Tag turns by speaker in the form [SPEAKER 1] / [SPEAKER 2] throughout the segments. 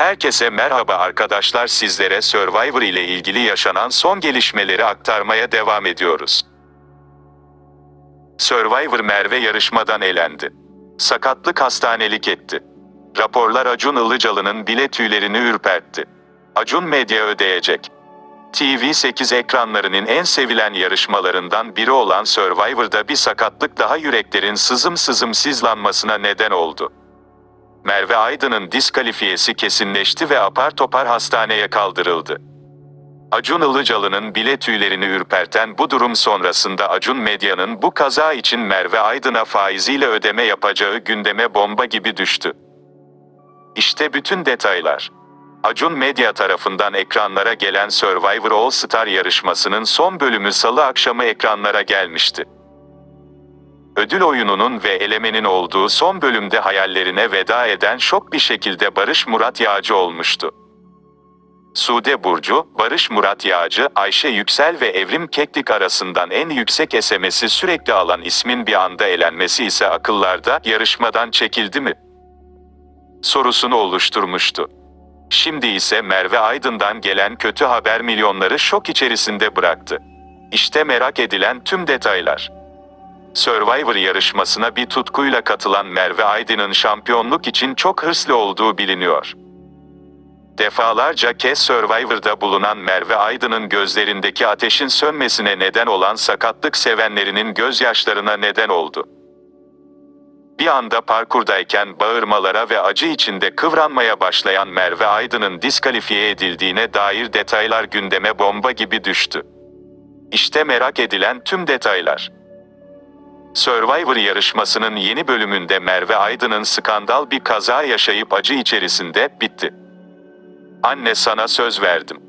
[SPEAKER 1] Herkese merhaba arkadaşlar sizlere Survivor ile ilgili yaşanan son gelişmeleri aktarmaya devam ediyoruz. Survivor Merve yarışmadan elendi. Sakatlık hastanelik etti. Raporlar Acun Ilıcalı'nın bile tüylerini ürpertti. Acun Medya ödeyecek. TV8 ekranlarının en sevilen yarışmalarından biri olan Survivor'da bir sakatlık daha yüreklerin sızım sızım sızlanmasına neden oldu. Merve Aydın'ın diskalifiyesi kesinleşti ve apar topar hastaneye kaldırıldı. Acun Ilıcalı'nın bile tüylerini ürperten bu durum sonrasında Acun Medya'nın bu kaza için Merve Aydın'a faiziyle ödeme yapacağı gündeme bomba gibi düştü. İşte bütün detaylar. Acun Medya tarafından ekranlara gelen Survivor All Star yarışmasının son bölümü salı akşamı ekranlara gelmişti. Ödül oyununun ve elemenin olduğu son bölümde hayallerine veda eden şok bir şekilde Barış Murat Yağcı olmuştu. Sude Burcu, Barış Murat Yağcı, Ayşe Yüksel ve Evrim Keklik arasından en yüksek SMS'i sürekli alan ismin bir anda elenmesi ise akıllarda yarışmadan çekildi mi? sorusunu oluşturmuştu. Şimdi ise Merve Aydın'dan gelen kötü haber milyonları şok içerisinde bıraktı. İşte merak edilen tüm detaylar. Survivor yarışmasına bir tutkuyla katılan Merve Aydın'ın şampiyonluk için çok hırslı olduğu biliniyor. Defalarca kez Survivor'da bulunan Merve Aydın'ın gözlerindeki ateşin sönmesine neden olan sakatlık sevenlerinin gözyaşlarına neden oldu. Bir anda parkurdayken bağırmalara ve acı içinde kıvranmaya başlayan Merve Aydın'ın diskalifiye edildiğine dair detaylar gündeme bomba gibi düştü. İşte merak edilen tüm detaylar. Survivor yarışmasının yeni bölümünde Merve Aydın'ın skandal bir kaza yaşayıp acı içerisinde bitti. Anne sana söz verdim.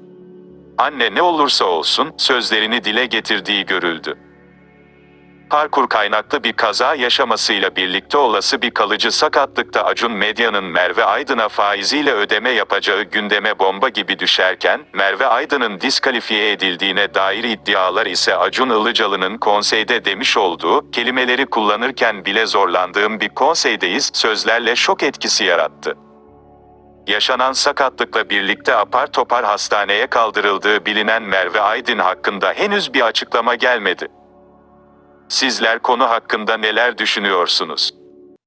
[SPEAKER 1] Anne ne olursa olsun sözlerini dile getirdiği görüldü. Parkur kaynaklı bir kaza yaşamasıyla birlikte olası bir kalıcı sakatlıkta Acun Medya'nın Merve Aydın'a faiziyle ödeme yapacağı gündeme bomba gibi düşerken, Merve Aydın'ın diskalifiye edildiğine dair iddialar ise Acun Ilıcalı'nın konseyde demiş olduğu, kelimeleri kullanırken bile zorlandığım bir konseydeyiz, sözlerle şok etkisi yarattı. Yaşanan sakatlıkla birlikte apar topar hastaneye kaldırıldığı bilinen Merve Aydın hakkında henüz bir açıklama gelmedi. Sizler konu hakkında neler düşünüyorsunuz?